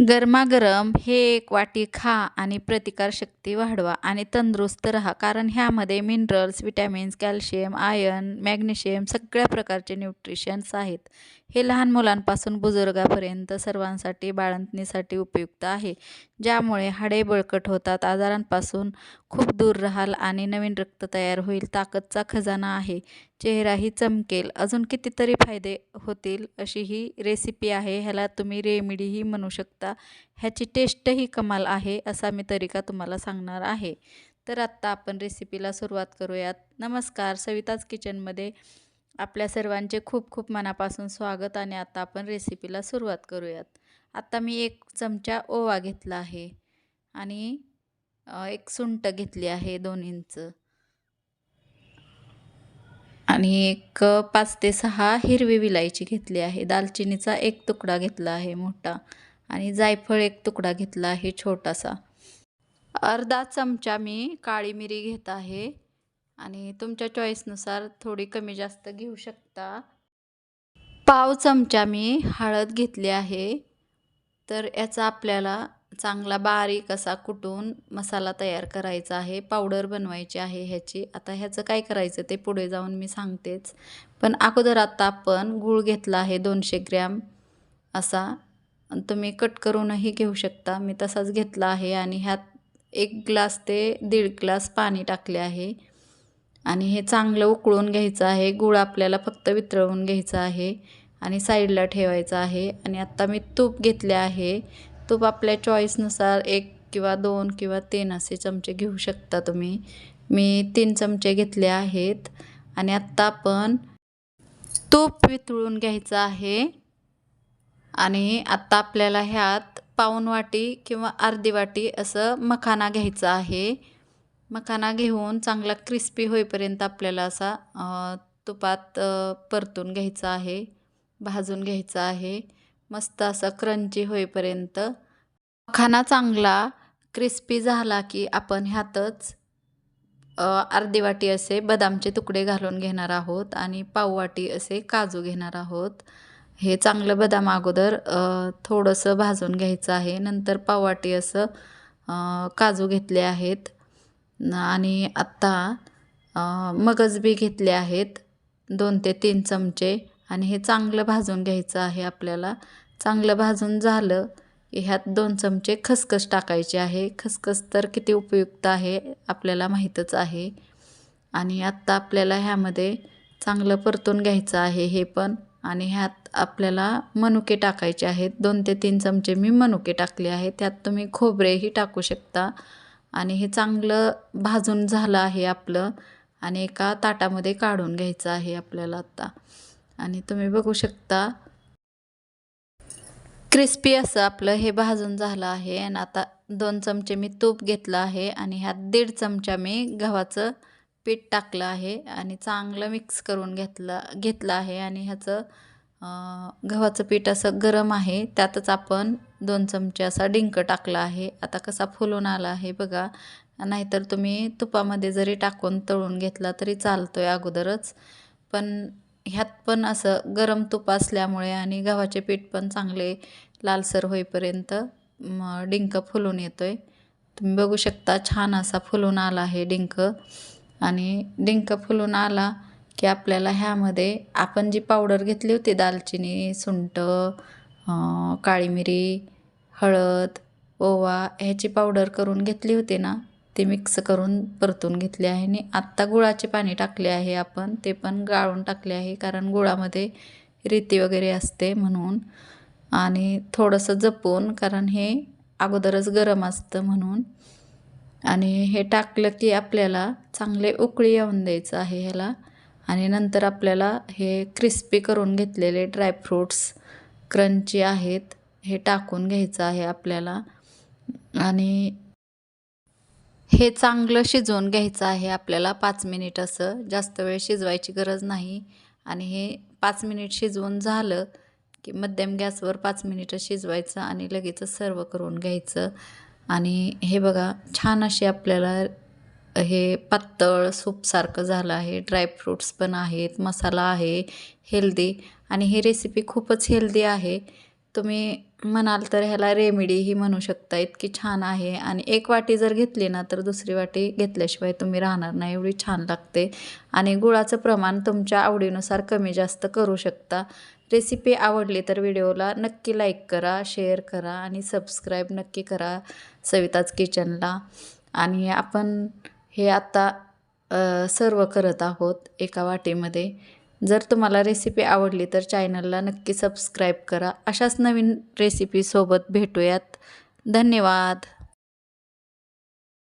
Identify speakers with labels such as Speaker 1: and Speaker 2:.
Speaker 1: गरमागरम हे एक वाटी खा आणि प्रतिकारशक्ती वाढवा आणि तंदुरुस्त राहा कारण ह्यामध्ये minerals vitamins calcium iron magnesium सगळ्या प्रकारचे न्यूट्रिशन्स आहेत. हे लहान मुलांपासून बुजुर्गापर्यंत सर्वांसाठी बाळंतणीसाठी उपयुक्त आहे ज्यामुळे हाडे बळकट होतात आजारांपासून खूप दूर राहाल आणि नवीन रक्त तयार होईल. ताकदचा खजाना आहे. चेहराही चमकेल. अजून कितीतरी फायदे होतील अशी ही रेसिपी आहे. ह्याला तुम्ही रेमिडीही म्हणू शकता. ह्याची टेस्टही कमाल आहे असा मी तरीका तुम्हाला सांगणार आहे. तर आत्ता आपण रेसिपीला सुरुवात करूयात. नमस्कार. सविताज किचनमध्ये आपल्या सर्वांचे खूप खूप मनापासून स्वागत आणि आता आपण रेसिपीला सुरुवात करूयात. आत्ता मी एक चमचा ओवा घेतला आहे आणि एक सुंट घेतली आहे दोन इंच. आणि एक पाच ते सहा हिरवी विलायची घेतली आहे. दालचिनीचा एक तुकडा घेतला आहे मोठा आणि जायफळ एक तुकडा घेतला आहे छोटासा. अर्धा चमचा मी काळी मिरी घेत आहे आणि तुमच्या चॉईसनुसार थोडी कमी जास्त घेऊ शकता. पाव चमचा मी हळद घेतली आहे. तर याचा आपल्याला चांगला बारीक असा कुटून मसाला तयार करायचा आहे पावडर बनवायची आहे ह्याची. आता ह्याचं काय करायचं ते पुढे जाऊन मी सांगतेच. पण अगोदर आता आपण गूळ घेतला आहे दोनशे ग्रॅम असा. तुम्ही कट करूनही घेऊ शकता. मी तसाच घेतला आहे आणि ह्यात एक ग्लास ते दीड ग्लास पाणी टाकले आहे. आणि हे चांगलं उकळून घ्यायचं आहे. गूळ आपल्याला फक्त वितळवून घ्यायचं आहे आणि साईडला ठेवायचं आहे. आणि आत्ता मी तूप घेतले आहे. तूप आपल्या चॉईसनुसार एक किंवा दोन किंवा तीन असे चमचे घेऊ शकता तुम्ही. मी तीन चमचे घेतले आहेत. आणि आत्ता आपण तूप वितळून घ्यायचं आहे. आणि आत्ता आपल्याला ह्यात पाऊन वाटी किंवा अर्धी वाटी असं मखाना घ्यायचं आहे. मखाना घेऊन चांगला क्रिस्पी होईपर्यंत आपल्याला असा तुपात परतून घ्यायचा आहे. भाजून घ्यायचा आहे. मस्त असा क्रंची होईपर्यंत. मखाना चांगला क्रिस्पी झाला की आपण ह्यातच अर्धी वाटी असे बदामचे तुकडे घालून घेणार आहोत आणि पाववाटी असे काजू घेणार आहोत. हे चांगलं बदाम अगोदर थोडंसं भाजून घ्यायचं आहे. नंतर पाववाटी असं काजू घेतले आहेत. आणि आत्ता मगज बी घेतले आहेत. दोन ते तीन चमचे. आणि हे चांगलं भाजून घ्यायचं आहे आपल्याला. चांगलं भाजून झालं की ह्यात दोन चमचे खसखस टाकायचे आहे. खसखस तर किती उपयुक्त आहे आपल्याला माहीतच आहे. आणि आत्ता आपल्याला ह्यामध्ये चांगलं परतून घ्यायचं आहे हे पण. आणि ह्यात आपल्याला मनुके टाकायचे आहेत. दोन ते तीन चमचे मी मनुके टाकले आहेत त्यात तुम्ही खोबरेही टाकू शकता. आणि हे चांगलं भाजून झालं आहे आपलं. आणि एका ताटामध्ये काढून घ्यायचं आहे आपल्याला आत्ता. आणि तुम्ही बघू शकता. क्रिस्पी असं आपलं हे भाजून झालं आहे आणि आता दोन चमचे मी तूप घेतलं आहे आणि ह्यात दीड चमचा मी गव्हाचं पीठ टाकलं आहे आणि चांगलं मिक्स करून घेतलं घेतलं आहे आणि ह्याचं गव्हाचं पीठ असं गरम आहे. त्यातच आपण दोन चमचे असा डिंक टाकला आहे. आता कसा फुलून आला आहे बघा. नाहीतर तुम्ही तुपामध्ये जरी टाकून तळून घेतला तरी चालतो आहे अगोदरच. पण ह्यात पण असं गरम तूप असल्यामुळे आणि गव्हाचे पीठ पण चांगले लालसर होईपर्यंत डिंक फुलून येतो आहे तुम्ही बघू शकता छान असा फुलून आला आहे डिंक. आणि डिंक फुलून आला की आपल्याला ह्यामध्ये आपण जी पावडर घेतली होती दालचिनी सुंट काळी मिरी हळद ओवा ह्याची पावडर करून घेतली होती ना? ते मिक्स करून परतून घेतले आहे. आणि आत्ता गुळाचे पाणी टाकले आहे आपण. ते पण गाळून टाकले आहे कारण गुळामध्ये रेती वगैरे असते म्हणून. आणि थोडंसं जपून कारण हे अगोदरच गरम असतं म्हणून. आणि हे टाकलं की आपल्याला चांगले उकळी येऊन द्यायचं आहे ह्याला. आणि नंतर आपल्याला हे क्रिस्पी करून घेतलेले ड्रायफ्रूट्स क्रंची आहेत हे टाकून घ्यायचं आहे आपल्याला. आणि हे चांगलं शिजवून घ्यायचं आहे आपल्याला पाच मिनिट असं. जास्त वेळ शिजवायची गरज नाही. आणि हे पाच मिनिट शिजवून झालं की मध्यम गॅसवर पाच मिनिटं शिजवायचं आणि लगेचच सर्व करून घ्यायचं. आणि हे बघा छान असे आपल्याला हे पातळ सूपसारखं झालं आहे. ड्रायफ्रूट्स पण आहेत मसाला आहे हेल्दी आणि ही रेसिपी खूपच हेल्दी आहे. तुम्ही म्हणाल तर ह्याला रेमेडीही म्हणू शकता. इतकी छान आहे. आणि एक वाटी जर घेतली ना तर दुसरी वाटी घेतल्याशिवाय तुम्ही राहणार नाही. एवढी छान लागते. आणि गुळाचं प्रमाण तुमच्या आवडीनुसार कमी जास्त करू शकता. रेसिपी आवडली तर व्हिडिओला नक्की लाईक करा शेअर करा आणि सबस्क्राईब नक्की करा सविताज किचनला आणि आपण हे आता सर्व करत आहोत एका वाटीमध्ये. जर तुम्हाला रेसिपी आवडली तर चॅनलला नक्की सबस्क्राईब करा. अशाच नवीन रेसिपीसोबत भेटूयात. धन्यवाद.